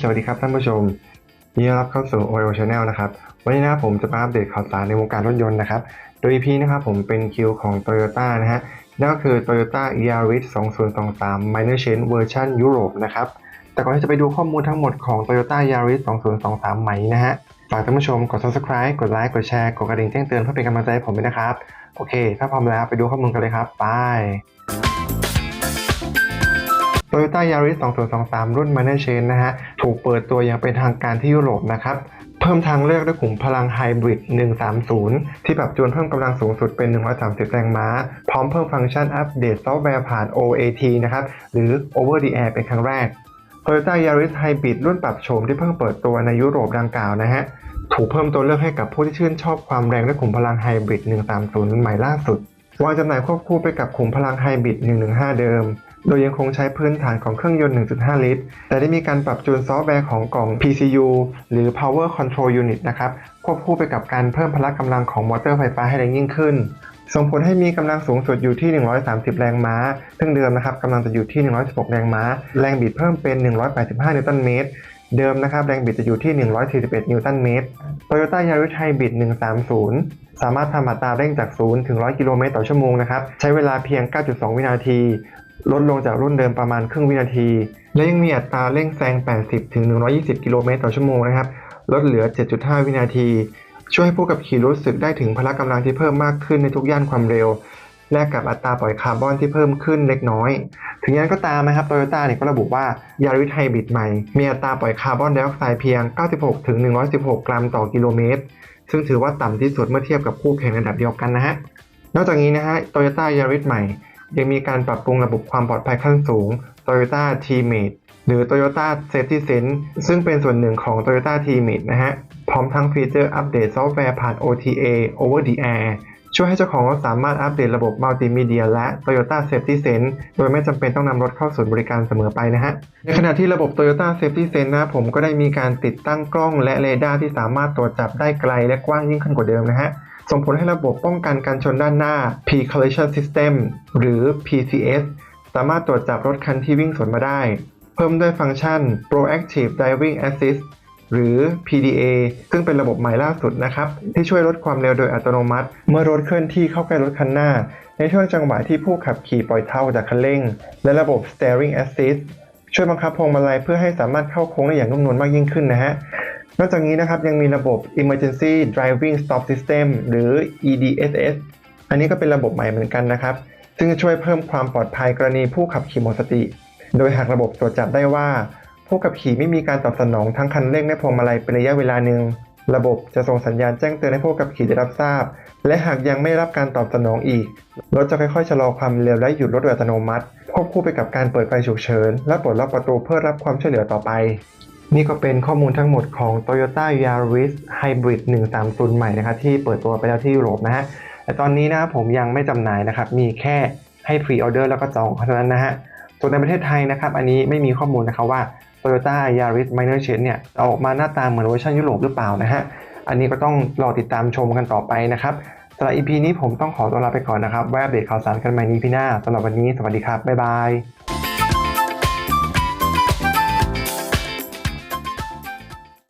สวัสดีครับท่านผู้ชมยินดีต้อนรับเข้าสู่ OIO Channel นะครับ วันนี้นะครับผมจะมาอัปเดตข่าวสารในวงการรถยนต์นะครับ โดย EP นะครับผมเป็นคิวของ Toyota นะฮะ นั่นก็คือ Toyota Yaris 2023 Minor Change Version Europe นะครับ แต่ก่อนที่จะไปดูข้อมูลทั้งหมดของ Toyota Yaris 2023 ใหม่นะฮะ ฝากท่านผู้ชมกด subscribe กดไลค์ กดแชร์ กดกระดิ่งแจ้งเตือนเพื่อเป็นกำลังใจให้ผมด้วยนะครับ โอเค ถ้าพร้อมแล้วไปดูข้อมูลกันเลยครับ ไป Toyota Yaris 2023 รุ่น Minor Change นะฮะ ถูกเปิดตัวอย่างเป็นทางการที่ยุโรปนะครับ เพิ่มทางเลือกด้วยขุมพลังไฮบริด 130 ที่ปรับจูนเพิ่มกำลังสูงสุดเป็น 130 แรงม้า พร้อมเพิ่มฟังก์ชันอัปเดตซอฟต์แวร์ผ่าน OAT นะครับ หรือ Over the Air เป็นครั้งแรก Toyota Yaris Hybrid รุ่นปรับโฉมที่เพิ่งเปิดตัวในยุโรปดังกล่าวนะฮะ ถูกเพิ่มตัวเลือกให้กับผู้ที่ชื่นชอบความแรงด้วยขุมพลังไฮบริด 130 ใหม่ล่าสุดวางจำหน่ายควบคู่ไปกับขุมพลังไฮบริด 115 เดิม โดยยังคงใช้พื้นฐานของเครื่องยนต์ 1.5 ลิตร แต่ได้มีการปรับจูนซอฟต์แวร์ของกล่อง PCU หรือ Power Control Unit นะครับควบคู่ไปกับการเพิ่มพละกำลังของมอเตอร์ไฟฟ้าให้แรงยิ่งขึ้น ส่งผลให้มีกำลังสูงสุดอยู่ที่ 130 แรงม้า ซึ่งเดิมนะครับกำลังจะอยู่ที่ 116 แรงม้า แรงบิดเพิ่มเป็น 185 นิวตันเมตรเดิมนะครับแรงบิดจะอยู่ที่ 141 นิวตันเมตร Toyota Yaris Hybrid 130 สามารถทำอัตราเร่งจาก 0 ถึง 100 กิโลเมตรต่อชั่วโมงนะครับ ใช้เวลาเพียง 9.2 วินาที ลดลงจากรุ่นเดิมประมาณครึ่งวินาที และยังมีอัตราเร่งแซง 80 ถึง 120 กิโลเมตรต่อชั่วโมงนะครับ ลดเหลือ 7.5 วินาที ช่วยให้ผู้ขับขี่รู้สึกได้ถึงพละกำลังที่เพิ่มมากขึ้นในทุกย่านความเร็ว แลกกับอัตราปล่อยคาร์บอนที่เพิ่มขึ้นเล็กน้อย ถึงอย่างนั้นก็ตามนะครับโตโยต้าเนี่ยก็ระบุว่า Yaris Hybrid ใหม่ มีอัตราปล่อยคาร์บอนไดออกไซด์เพียง 96 ถึง 116 กรัมต่อกิโลเมตร ซึ่งถือว่าต่ำที่สุดเมื่อเทียบกับคู่แข่งระดับเดียวกันนะฮะนอกจากนี้นะฮะ Toyota Yaris ใหม่ ยังมีการปรับปรุงระบบความปลอดภัยขั้นสูง Toyota Teammate หรือ Toyota Safety Sense ซึ่งเป็นส่วนหนึ่งของ Toyota Teammate นะฮะ พร้อมทั้งฟีเจอร์อัปเดตซอฟต์แวร์ผ่าน OTA Over the Air ช่วยให้เจ้าของรถสามารถอัปเดตระบบมัลติมีเดียและ Toyota Safety Sense โดยไม่จำเป็นต้องนำรถเข้าศูนย์บริการเสมอไปนะฮะ ในขณะที่ระบบ Toyota Safety Sense นะผมก็ได้มีการติดตั้งกล้องและเรดาร์ที่สามารถตรวจจับได้ไกลและกว้างยิ่งขึ้นกว่าเดิมนะฮะส่งผลให้ระบบป้องกันการชนด้านหน้า P-Collision System หรือ PCS สามารถตรวจจับรถคันที่วิ่งสวนมาได้ พิ่มด้วยฟังก์ชัน Proactive Driving Assist หรือ PDA ซึ่งเป็นระบบใหม่ล่าสุดนะครับ ที่ช่วยลดความเร็วโดยอัตโนมัติ เมื่อรถเคลื่อนที่เข้าใกล้รถคันหน้า ในช่วงจังหวะที่ผู้ขับขี่ปล่อยเท้าจากคันเร่ง และระบบ Steering Assist ช่วยบังคับพวงมาลัยเพื่อให้สามารถเข้าโค้งได้อย่างนุ่มนวลมากยิ่งขึ้นนะฮะนอกจากนี้นะครับยังมีระบบ Emergency Driving Stop System หรือ EDSS อันนี้ก็เป็นระบบใหม่เหมือนกันนะครับ ซึ่งจะช่วยเพิ่มความปลอดภัยกรณีผู้ขับขี่หมดสติ โดยหากระบบตรวจจับได้ว่า ผู้ขับขี่ไม่มีการตอบสนองทั้งคันเร่งและพวงมาลัยเป็นระยะเวลาหนึ่งระบบจะส่งสัญญาณแจ้งเตือนให้ผู้ขับขี่ได้รับทราบ และหากยังไม่รับการตอบสนองอีก รถจะค่อยๆชะลอความเร็วและหยุดรถโดยอัตโนมัติ ควบคู่ไปกับการเปิดไฟฉุกเฉิน และปลดล็อกประตูเพื่อรับความช่วยเหลือต่อไป นี่ก็เป็นข้อมูลทั้งหมดของ Toyota Yaris Hybrid 130 ใหม่นะครับที่เปิดตัวไปแล้วที่ยุโรปนะฮะ แต่ตอนนี้นะครับผมยังไม่จำหน่ายนะครับ มีแค่ให้พรีออเดอร์แล้วก็จองเท่านั้นนะฮะ ส่วนในประเทศไทยนะครับอันนี้ไม่มีข้อมูลนะครับว่า Toyota Yaris Minor Change เนี่ยออกมาหน้าตาเหมือนเวอร์ชันยุโรปหรือเปล่านะฮะอันนี้ก็ต้องรอติดตามชมกันต่อไปนะครับสำหรับ EP นี้ผมต้องขอตัวลาไปก่อนนะครับแว้อัปเดตข่าวสารกันใหม่นี้พี่หน้าสำหรับวันนี้สวัสดีครับบ๊ายบาย